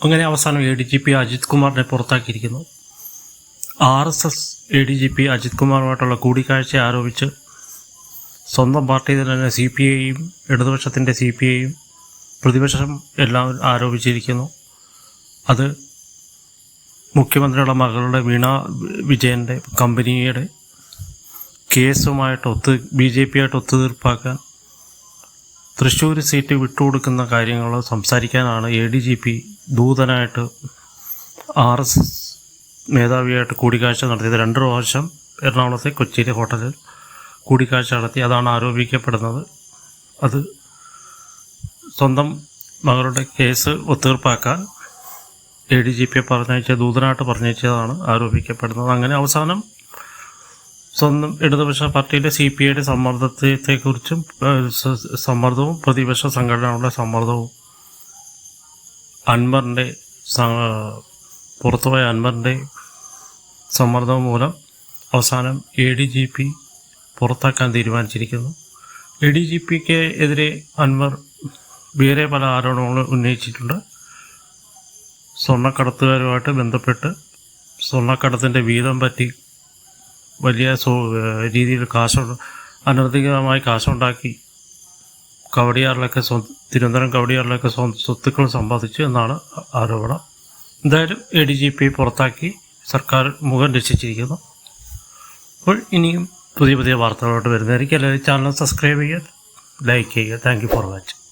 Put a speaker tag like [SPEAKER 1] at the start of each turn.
[SPEAKER 1] അങ്ങനെ അവസാനം A D G P Ajith കുമാറിനെ പുറത്താക്കിയിരിക്കുന്നു. R S S A D G P Ajith കുമാറുമായിട്ടുള്ള കൂടിക്കാഴ്ച ആരോപിച്ച് സ്വന്തം പാർട്ടിയിൽ തന്നെ സി പി ഐയും ഇടതുപക്ഷത്തിന്റെ സി പി ഐയും പ്രതിപക്ഷം എല്ലാവരും ആരോപിച്ചിരിക്കുന്നു. അത് മുഖ്യമന്ത്രിയുടെ മകളുടെ വീണ വിജയന്റെ കമ്പനിയുടെ കേസുമായിട്ട് ഒത്ത് ബി ജെ പി ആയിട്ട് ഒത്തുതീർപ്പാക്കാൻ തൃശ്ശൂർ സീറ്റ് വിട്ടുകൊടുക്കുന്ന കാര്യങ്ങൾ സംസാരിക്കാനാണ് എ ഡി ജി പി ദൂതനായിട്ട് ആർ എസ് മേധാവിയായിട്ട് കൂടിക്കാഴ്ച നടത്തിയത് രണ്ട് പ്രാവശ്യം എറണാകുളത്തെ കൊച്ചിയിലെ ഹോട്ടലിൽ കൂടിക്കാഴ്ച നടത്തി. അതാണ് ആരോപിക്കപ്പെടുന്നത്. അത് സ്വന്തം മകളുടെ കേസ് ഒത്തീർപ്പാക്കാൻ എ ഡി ജി പിയെ പറഞ്ഞയച്ച ദൂതനായിട്ട് പറഞ്ഞയച്ചതാണ് ആരോപിക്കപ്പെടുന്നത്. അങ്ങനെ അവസാനം സ്വന്തം ഇടതുപക്ഷ പാർട്ടിയിലെ സി പി ഐയുടെ സമ്മർദ്ദത്തെക്കുറിച്ചും സമ്മർദ്ദവും പ്രതിപക്ഷ സംഘടനകളുടെ സമ്മർദ്ദവും അൻവറിന്റെ പുറത്തുപോയ അൻവറിന്റെ സമ്മർദ്ദം മൂലം അവസാനം എ ഡി ജി പി പുറത്താക്കാൻ തീരുമാനിച്ചിരിക്കുന്നു. എ ഡി ജി പിക്ക് എതിരെ അൻവർ വേറെ പല ആരോപണങ്ങളും ഉന്നയിച്ചിട്ടുണ്ട്. സ്വർണക്കടത്തുകാരുമായിട്ട് ബന്ധപ്പെട്ട് സ്വർണക്കടത്തിന്റെ വീതം പറ്റി വലിയ രീതിയിൽ കാശ് അനധികൃതമായി കാശുണ്ടാക്കി കവടിയാറിലൊക്കെ തിരുവനന്തപുരം കവടിയാറിലൊക്കെ സ്വ സ്വത്തുക്കൾ സമ്പാദിച്ചു എന്നാണ് ആരോപണം. എന്തായാലും എ ഡി ജി പി പുറത്താക്കി സർക്കാർ മുഖം രക്ഷിച്ചിരിക്കുന്നു. അപ്പോൾ ഇനിയും പുതിയ പുതിയ വാർത്തകളോട്ട് വരുന്നതായിരിക്കും. എല്ലാവരും ചാനൽ സബ്സ്ക്രൈബ് ചെയ്യുക ലൈക്ക് ചെയ്യുക. Thank you for watching